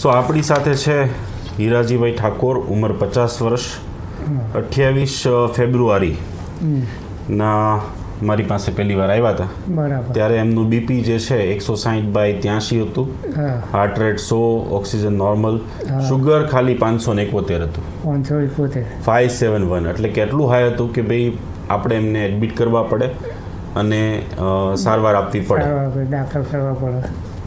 સો આપણી સાથે છે હીરાજીભાઈ ઠાકોર ઉંમર પચાસ વર્ષ અઠ્યાવીસ ફેબ્રુઆરી. ના મારી પાસે પહેલી વાર આવ્યા હતા ત્યારે એમનું બીપી જે છે એકસો સાહીઠ બાય ત્યાંશી હતું. હાર્ટ રેટ સો ઓક્સિજન નોર્મલ શુગર ખાલી પાંચસો ને એકોતેર હતું. પાંચસો એકોતેર. ફાઇવ સેવન વન એટલે કેટલું હાઈ હતું કે ભાઈ આપણે એમને એડમિટ કરવા પડે અને સારવાર આપવી પડે દાખલ કરવા પડે.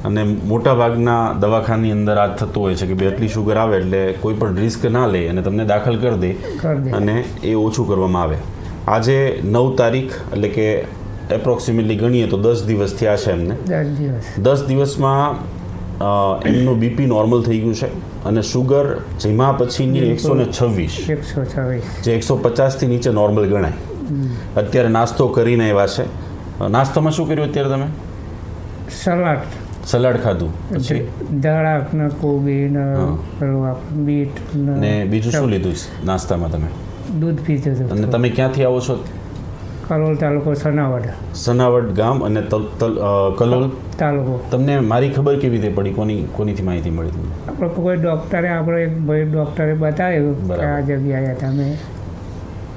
અને મોટા ભાગના દવાખાની અંદર આ થતું હોય છે કે આટલી શુગર આવે એટલે કોઈ પણ રિસ્ક ના લે અને તમને દાખલ કરી દે અને એ ઓછું કરવામાં આવે. આજે નવ તારીખ એટલે કે એપ્રોક્સિમેટલી ગણીએ તો દસ દિવસ થયા છે એમને. દસ દિવસમાં એમનું બીપી નોર્મલ થઈ ગયું છે અને શુગર જેમાં પછીની એકસો ને છવ્વીસ. જે એકસો પચાસથી નીચે નોર્મલ ગણાય. અત્યારે નાસ્તો કરીને એવા છે. નાસ્તામાં શું કર્યું અત્યારે તમે? સલાડ. સલાડ ખાધું પછી? દાળાક ને કોબી ને પેલું બીટ ને બીજું શું લીધું નાસ્તામાં તમે? દૂધ પીધું અને હતું તમે ક્યાંથી આવો છો? કલોલ તાલુકો સનાવડ. સનાવડ ગામ અને કલોલ? તાલુકો. તમને મારી ખબર કેવી રીતે પડી? કોની કોનીથી માહિતી મળી તમને? આપણે કોઈ ડૉક્ટરે આપણે એક ભાઈ ડૉક્ટરે બતાવ્યું કે. આ જગ્યાએ તમે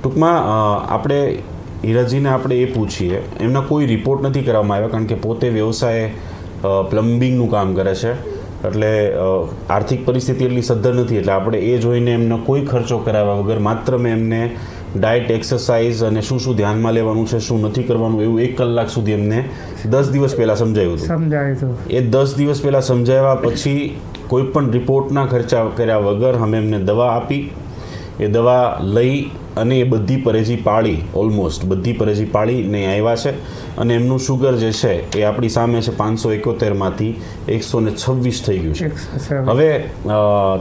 ટૂંકમાં આપણે હીરાજીને આપણે એ પૂછીએ. એમના કોઈ રિપોર્ટ નથી કરવામાં આવ્યા કારણ કે પોતે વ્યવસાય પ્લમ્બિંગનું કામ કરે છે. એટલે આર્થિક પરિસ્થિતિ એટલી સદ્ધર નથી એટલે આપણે એ જોઈને એમને કોઈ ખર્ચો કરાવ્યા વગર માત્ર મેં એમને ડાયટ એક્સરસાઇઝ અને શું શું ધ્યાનમાં લેવાનું છે શું નથી કરવાનું એવું એક કલાક સુધી એમને દસ દિવસ પહેલાં હતું. સમજાવ્યું હતું. એ દસ દિવસ પહેલાં સમજાવ્યા પછી કોઈ પણ રિપોર્ટના ખર્ચા કર્યા વગર અમે એમને દવા આપી. એ દવા લઈ અને એ બધી પરેજી પાળી ઓલમોસ્ટ બધી પરેજી પાળીને આવ્યા છે. અને એમનું શુગર જે છે એ આપણી સામે છે પાંચસો એકોતેરમાંથી એકસો ને છવ્વીસ થઈ ગયું છે. હવે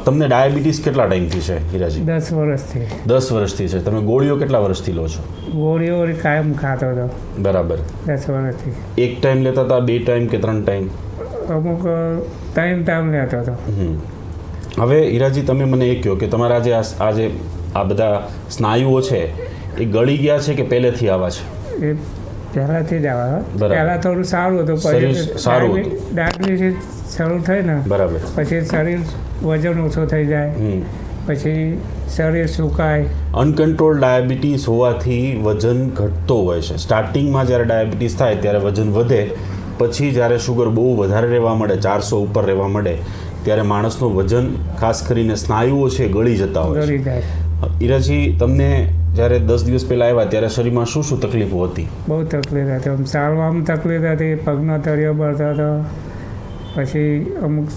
તમને ડાયાબિટીસ કેટલા ટાઈમથી છે હીરાજી? દસ વર્ષથી. દસ વર્ષથી છે. તમે ગોળીઓ કેટલા વર્ષથી લો છો? ગોળીઓ કાયમ ખાતો હતો. બરાબર. દસ વર્ષથી. એક ટાઈમ લેતા હતા બે ટાઈમ કે ત્રણ ટાઈમ? અમુક ટાઈમ ટાઈમ લેતો હતો. હવે હીરાજી તમે મને એ કહો કે તમારા જે આ જે આ બધા સ્નાયુઓ છે એ ગળી ગયા છે કે પહેલેથી આવા છે? એ પહેલાંથી જ આવા. પહેલાં થોડું સારું હતું પછી સારું ડાયાબિટીસ શરૂ થઈ ને બરાબર. પછી શરીર વજન ઓછો થઈ જાય પછી શરીર સુકાય. અનકન્ટ્રોલ ડાયાબિટીસ હોવાથી વજન ઘટતો હોય છે. સ્ટાર્ટિંગમાં જ્યારે ડાયાબિટીસ થાય ત્યારે વજન વધે પછી જ્યારે શુગર બહુ વધારે રહેવા મળે ચારસો ઉપર રહેવા મળે ત્યારે માણસનું વજન ખાસ કરીને સ્નાયુઓ છે ગળી જતા હોય છે. ઈરાજી તમને જ્યારે દસ દિવસ પહેલાં આવ્યા ત્યારે શરીરમાં શું શું તકલીફો હતી? બહુ તકલીફ હતી. આમ ચાલવામાં તકલીફ હતી. પગનો તળિયો બળતો હતો. પછી અમુક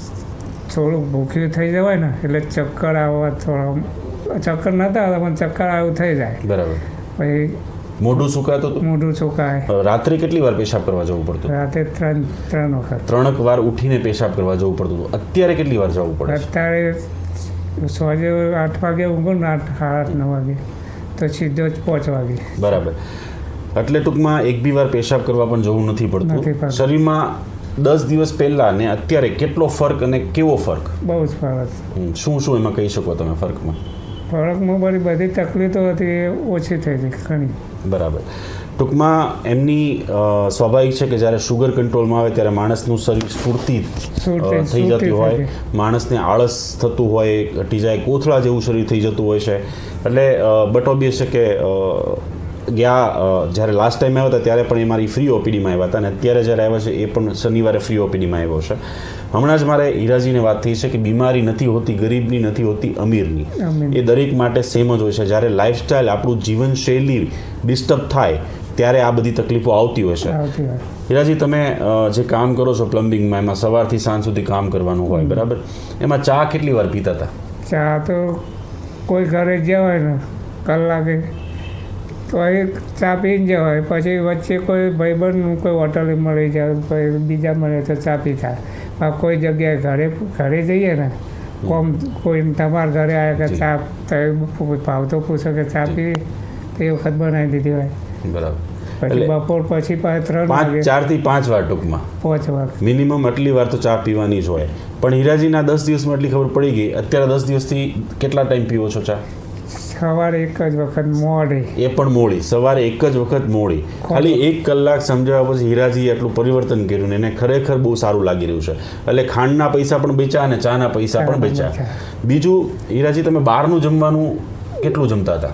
થોડુંક ભૂખ્યું થઈ જવાય ને એટલે ચક્કર આવવા થોડા ચક્કર નતા આવતા પણ ચક્કર આવું થઈ જાય. બરાબર. પછી મોઢું સુકાતું હતું? મોઢું સુકાય. રાત્રે કેટલી વાર પેશાબ કરવા જવું પડતું? રાતે ત્રણ ત્રણ વખત. ત્રણક વાર ઉઠીને પેશાબ કરવા જવું પડતું હતું. અત્યારે કેટલી વાર જવું પડે અત્યારે સોજે આઠ વાગે ઊંઘું ને આઠ સાડા આઠ નવ વાગે. તો સીધો જ પાંચ વાગે. બરાબર. એટલે ટૂંકમાં એક બી વાર પેશાબ કરવા પણ જવું નથી પડતું. શરીરમાં દસ દિવસ પહેલા ને અત્યારે કેટલો ફરક અને કેવો ફરક? બહુ જ ફરક. શું શું એમાં કહી શકો તમે ફરકમાં? ફરકમાં બધી બધી તકલીફો હતી ઓછી થઈ હતી ઘણી. બરાબર. ટૂંકમાં એમની સ્વાભાવિક છે કે જ્યારે શુગર કંટ્રોલમાં આવે ત્યારે માણસનું શરીર સ્ફૂર્તિ થઈ જતી હોય. માણસને આળસ થતું હોય ઘટી જાય કોથળા જેવું શરીર થઈ જતું હોય છે. એટલે બટ ઓબ્વિયસ છે કે ગયા જ્યારે લાસ્ટ ટાઈમ આવ્યા હતા ત્યારે પણ એ મારી ફ્રી ઓપીડીમાં આવ્યા હતા અને અત્યારે જ્યારે આવ્યા છે એ પણ શનિવારે ફ્રી ઓપીડીમાં આવ્યો છે. હમણાં જ મારે હીરાજીને વાત થઈ છે કે બીમારી નથી હોતી ગરીબની નથી હોતી અમીરની. એ દરેક માટે સેમ જ હોય છે. જ્યારે લાઈફસ્ટાઈલ આપણું જીવનશૈલી ડિસ્ટર્બ થાય ત્યારે આ બધી તકલીફો આવતી હોય છે. હીરાજી તમે જે કામ કરો છો પ્લમ્બિંગમાં એમાં સવારથી સાંજ સુધી કામ કરવાનું હોય બરાબર? એમાં ચા કેટલી વાર પીતા હતા? ચા તો કોઈ ઘરે જવાય ને કલાકે તો એ ચા પીને જવાય પછી વચ્ચે કોઈ ભાઈબંધ કોઈ હોટલે મળી જાય કોઈ બીજા મળે તો ચા પીતા થાય. કોઈ જગ્યાએ ઘરે ઘરે જઈએ ને કોમ કોઈ તમારા ઘરે આવ્યા કે. ચા તો ભાવતો પૂછો કે ચા પી તો એ વખત બનાવી દીધી હોય. બરાબર. પછી બપોર પછી ત્રણ પાંચ ચાર ચારથી પાંચ વાર ટૂંકમાં. પાંચ વાર. મિનિમમ આટલી વાર તો ચા પીવાની જ હોય. પણ હીરાજીના દસ દિવસમાં એટલી ખબર પડી ગઈ. અત્યારે દસ દિવસથી કેટલા ટાઈમ પીવો છો ચા? સવારે એક જ વખત મોડી. એ પણ મોડી. સવારે એક જ વખત મોડી. ખાલી એક કલાક સમજાવ્યા પછી હીરાજીએ એટલું પરિવર્તન કર્યું ને એને ખરેખર બહુ સારું લાગી રહ્યું છે. એટલે ખાંડના પૈસા પણ બેચા અને ચાના પૈસા પણ બેચ્યા. બીજું હીરાજી તમે બહારનું જમવાનું કેટલું જમતા હતા?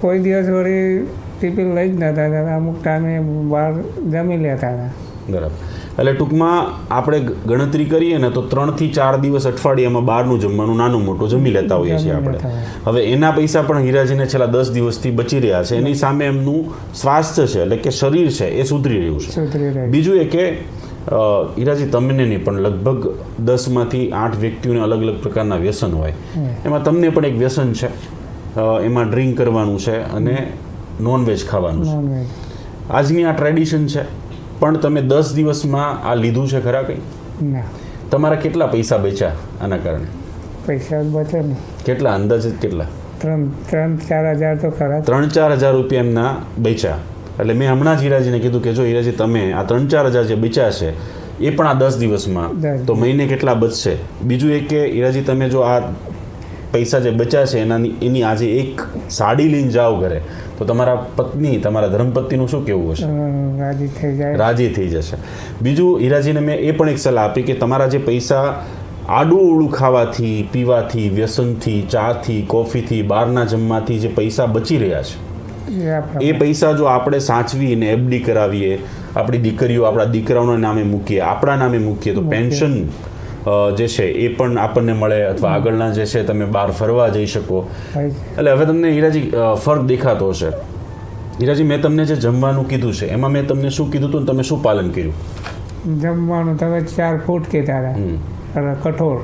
કોઈ દિવસ વળી ટિફિન લઈ જ નતા. અમુક ટાઈમે બહાર જમી લેતા હતા. બરાબર. એટલે ટૂંકમાં આપણે ગણતરી કરીએ ને તો ત્રણથી ચાર દિવસ અઠવાડિયામાં બહારનું જમવાનું નાનું મોટું જમી લેતા હોઈએ છીએ આપણે. હવે એના પૈસા પણ હીરાજીને છેલ્લા દસ દિવસથી બચી રહ્યા છે. એની સામે એમનું સ્વાસ્થ્ય છે એટલે કે શરીર છે એ સુધરી રહ્યું છે. બીજું એ કે અ, હીરાજી તમને નહીં પણ લગભગ દસમાંથી આઠ વ્યક્તિઓને અલગ અલગ પ્રકારના વ્યસન હોય. એમાં તમને પણ એક વ્યસન છે. એમાં ડ્રિંક કરવાનું છે અને નોનવેજ ખાવાનું છે. આજની આ ટ્રેડિશન છે. પણ તમે દસ દિવસમાં આ લીધું છે ખરા કંઈ? ના. તમારા કેટલા પૈસા બચ્યા આના કારણે? પૈસા બચે કેટલા? અંદાજે કેટલા? ત્રણ ત્રણ ચાર હજાર તો ખરા ત્રણ ચાર હજાર રૂપિયા એમના બેચ્યા. એટલે મેં હમણાં જ હીરાજીને કીધું કે જો હીરાજી તમે આ ત્રણ ચાર હજાર જે બેચ્યા છે એ પણ આ દસ દિવસમાં. તો મહિને કેટલા બચશે? બીજું એ કે હીરાજી તમે જો આ પૈસા જે બચ્યા છે એનાની એની આજે એક સાડી લઈને જાઓ ઘરે તો તમારા પત્ની તમારા ધર્મપત્નીનું શું કેવું હશે? રાજી થઈ જાય. રાજી થઈ જશે. બીજું હીરાજીને મેં એ પણ એક સલાહ આપી કે તમારા જે પૈસા આડું ઉડું ખાવાથી પીવાથી વ્યસનથી ચાથી કોફીથી બહારના જમવાથી જે પૈસા બચી રહ્યા છે. એ પૈસા જો આપણે સાચવીને એફડી કરાવીએ આપણી દીકરીઓ આપણા દીકરાઓના નામે મૂકીએ આપણા નામે મૂકીએ તો પેન્શન જે છે એ પણ આપણને મળે અથવા આગળના જે છે તમે બહાર ફરવા જઈ શકો. એટલે હવે તમને હીરાજી ફર્ક દેખાતો હશે. હીરાજી મેં તમને જે જમવાનું કીધું છે એમાં મેં તમને શું કીધું હતું તમે શું પાલન કર્યું? જમવાનું તમે ચાર ફૂટ કે હતા. કઠોળ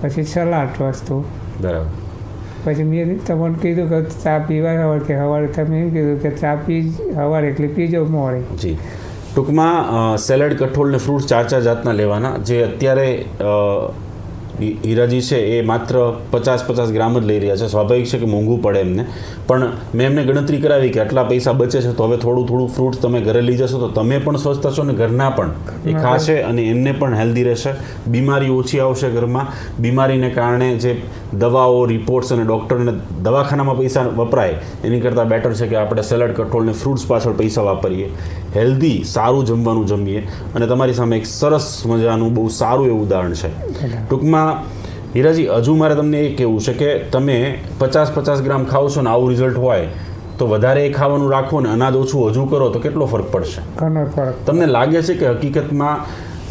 પછી સલાડ વસ્તુ. બરાબર. પછી મેં તમને કીધું કે ચા પીવા હોય કે સવારે તમે એમ કીધું કે ચા પી સવારે એટલે પીજો મોડે. જી. ટૂંકમાં સેલેડ કઠોળ ને ફ્રૂટ ચાર ચાર જાતના લેવાના જે અત્યારે હીરાજી છે એ માત્ર પચાસ પચાસ ગ્રામ જ લઈ રહ્યા છે. સ્વાભાવિક છે કે મોંઘું પડે એમને. પણ મેં એમને ગણતરી કરાવી કે આટલા પૈસા બચે છે તો હવે થોડું થોડું ફ્રૂટ તમે ઘરે લઈ જશો તો તમે પણ સ્વસ્થ થશો ને ઘરના પણ. એ ખાશે અને એમને પણ હેલ્ધી રહેશે. બીમારી ઓછી આવશે ઘરમાં. બીમારીને કારણે જે દવાઓ રિપોર્ટ્સ અને ડૉક્ટરને દવાખાનામાં પૈસા વપરાય એની કરતાં બેટર છે કે આપણે સેલડ કઠોળ ફ્રૂટ્સ પાછળ પૈસા વાપરીએ. હેલ્ધી સારું જમવાનું જમીએ. અને તમારી સામે એક સરસ મજાનું બહુ સારું એવું ઉદાહરણ છે. ટૂંકમાં હીરાજી હજુ મારે તમને એ કહેવું છે કે તમે પચાસ પચાસ ગ્રામ ખાઓ છો ને આવું રિઝલ્ટ હોય તો વધારે ખાવાનું રાખો ને અનાજ ઓછું હજુ કરો તો કેટલો ફરક પડશે? ઘણો ફરક તમને લાગે છે કે હકીકતમાં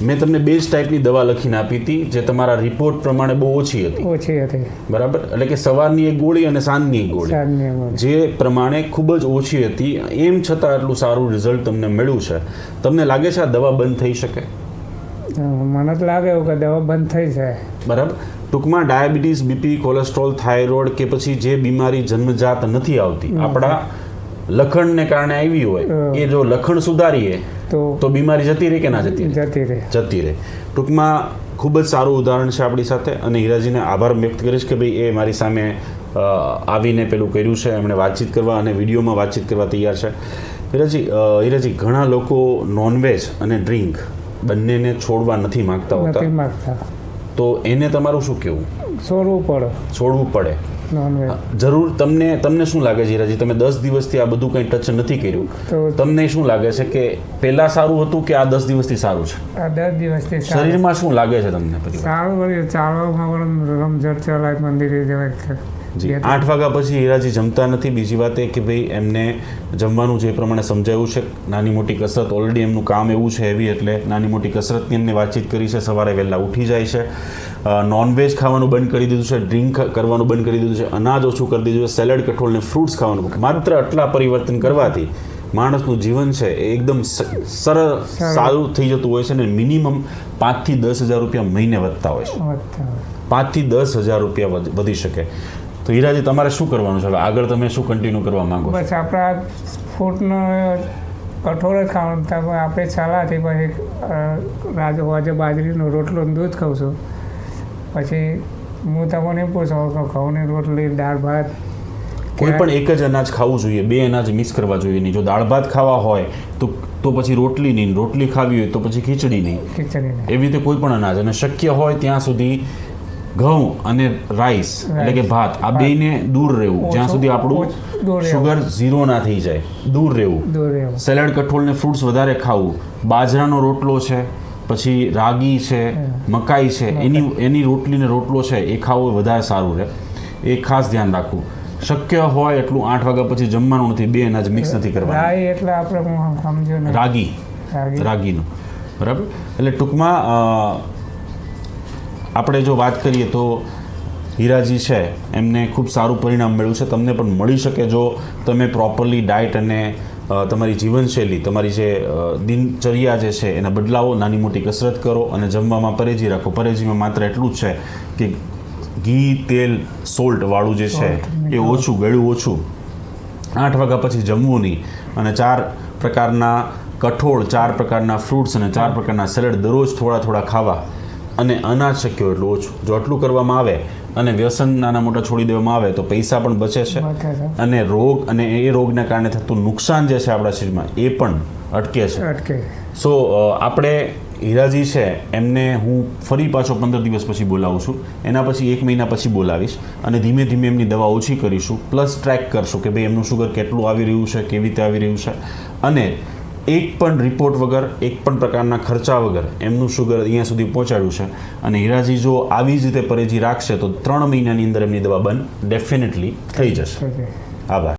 મેં તમને બે જ ટાઈપની દવા લખીને આપી હતી જે તમારા રિપોર્ટ પ્રમાણે બહુ ઓછી હતી. ઓછી હતી. બરાબર? એટલે કે સવારની એક ગોળી અને સાંજની એક ગોળી. જે પ્રમાણે ખૂબ જ ઓછી હતી. એમ છતાં આટલું સારું રિઝલ્ટ તમને મળ્યું છે. તમને લાગે છે આ દવા બંધ થઈ શકે? મને તો લાગે એવું કે દવા બંધ થઈ જાય. બરાબર? ટૂંકમાં ડાયાબિટીસ બીપી કોલેસ્ટ્રોલ થાઇરોઇડ કે પછી જે બીમારી જન્મજાત નથી આવતી આપણા લખણને કારણે આવી હોય એ જો લખણ સુધારીએ તો બીમારી જતી રહે કે ના જતી જતી રહે. જતી રહે. ટૂંકમાં ખૂબ જ સારું ઉદાહરણ છે આપણી સાથે અને હીરાજીને આભાર વ્યક્ત કરીશ કે ભાઈ એ મારી સામે આવીને પેલું કર્યું છે એમણે વાતચીત કરવા અને વિડીયોમાં વાતચીત કરવા તૈયાર છે. હીરાજી હીરાજી ઘણા લોકો નોનવેજ અને ડ્રિંક બંનેને છોડવા નથી માગતા નથી માંગતા. તો એને તમારું શું કહેવું? છોડવું પડે. છોડવું પડે. જરૂર તમને તમને શું લાગે છે હીરાજી? તમે દસ દિવસથી આ બધું કંઈ ટચ નથી કર્યું. તમને શું લાગે છે કે પહેલાં સારું હતું કે આ દસ દિવસથી સારું છે? આ દસ દિવસથી શરીરમાં શું લાગે છે તમને? સારું ચાલવામાં પણ રમઝટ ચલાય મંદિરે જવાય. છે જી. આઠ વાગ્યા પછી હીરાજી જમતા નથી. બીજી વાત એ કે ભાઈ એમને જમવાનું જે પ્રમાણે સમજાયું છે નાની મોટી કસરત ઓલરેડી એમનું કામ એવું છે એવી એટલે નાની મોટી કસરતની એમને વાતચીત કરી છે. સવારે વહેલા ઉઠી જાય છે. નોનવેજ ખાવાનું બંધ કરી દીધું છે ડ્રિંક કરવાનું બંધ કરી દીધું છે અનાજ ઓછું કરી દીધું છે સેલડ કઠોળ ને ફ્રૂટ્સ ખાવાનું માત્ર આટલા પરિવર્તન કરવાથી માણસનું જીવન છે એ એકદમ સરળ સારું. થઈ જતું હોય છે ને મિનિમમ પાંચથી દસ હજાર રૂપિયા મહિને વધતા હોય છે. પાંચથી દસ હજાર રૂપિયા વધી શકે. તો હીરાજી તમારે શું કરવાનું છે? આગળ તમે શું કન્ટિન્યુ કરવા માંગો બસ આપણા ફૂટનો કઠોળ જ ખાવાનું. આપણે સલાહથી પછી રાજ હોવા જે બાજરીનો રોટલો દૂધ ખાઉં છું. પછી હું તમને એમ પૂછું કે ઘઉંની રોટલી દાળ ભાત કોઈ પણ એક જ અનાજ ખાવું જોઈએ બે અનાજ મિક્સ કરવા જોઈએ નહીં. જો દાળ ભાત ખાવા હોય તો તો પછી રોટલી નહીં. રોટલી ખાવી હોય તો પછી ખીચડી નહીં. ખીચડી એવી રીતે કોઈ પણ અનાજ. અને શક્ય હોય ત્યાં સુધી ઘઉં અને રાઈસ એટલે કે ભાત આ બેને દૂર રહેવું. જ્યાં સુધી આપણું. શુગર ઝીરો ના થઈ જાય દૂર રહેવું. સેલેડ કઠોળ ને ફ્રૂટ્સ વધારે ખાવું. બાજરાનો રોટલો છે પછી રાગી છે મકાઈ છે એની એની રોટલી ને રોટલો છે એ ખાવો વધારે સારું રહે. એ ખાસ ધ્યાન રાખવું. શક્ય હોય એટલું આઠ વાગ્યા પછી જમવાનું નથી બે અનાજ મિક્સ નથી કરવાનું. એટલે આપણે રાગી. રાગી. રાગીનું. બરાબર? એટલે ટૂંકમાં આપણે જો વાત કરીએ તો હીરાજી છે એમને ખૂબ સારું પરિણામ મળ્યું છે. તમને પણ મળી શકે જો તમે પ્રોપરલી ડાયટ અને તમારી જીવનશૈલી તમારી જે દિનચર્યા જે છે એના બદલાવો નાની મોટી કસરત કરો અને જમવામાં પરેજી રાખો. પરેજીમાં માત્ર એટલું જ છે કે ઘી તેલ સોલ્ટ વાળું જે છે એ ઓછું ગળ્યું ઓછું. આઠ વાગ્યા પછી જમવું નહીં. અને ચાર પ્રકારના કઠોળ ચાર પ્રકારના ફ્રૂટ્સ અને ચાર પ્રકારના સેલેડ દરરોજ થોડા થોડા ખાવા. અને અનાજ શક્ય એટલું ઓછું. જો આટલું કરવામાં આવે અને વ્યસન નાના મોટા છોડી દેવામાં આવે તો પૈસા પણ બચે છે. અને રોગ અને એ રોગને કારણે થતું નુકસાન જે છે આપણા શરીરમાં એ પણ અટકે છે. અટકે. સો આપણે હીરાજી છે એમને હું ફરી પાછો પંદર દિવસ પછી બોલાવું છું. એના પછી એક મહિના પછી બોલાવીશ અને ધીમે ધીમે એમની દવા ઓછી કરીશું પ્લસ ટ્રેક કરશું કે ભાઈ એમનું શુગર કેટલું આવી રહ્યું છે કેવી રીતે આવી રહ્યું છે. અને એક પણ રિપોર્ટ વગર એક પણ પ્રકારના ખર્ચા વગર એમનું શુગર અહીંયા સુધી પહોંચાડ્યું છે. અને હીરાજી જો આવી જ રીતે પરેજી રાખશે તો ત્રણ મહિનાની અંદર એમની દવા બંધ ડેફિનેટલી થઈ જશે. આભાર.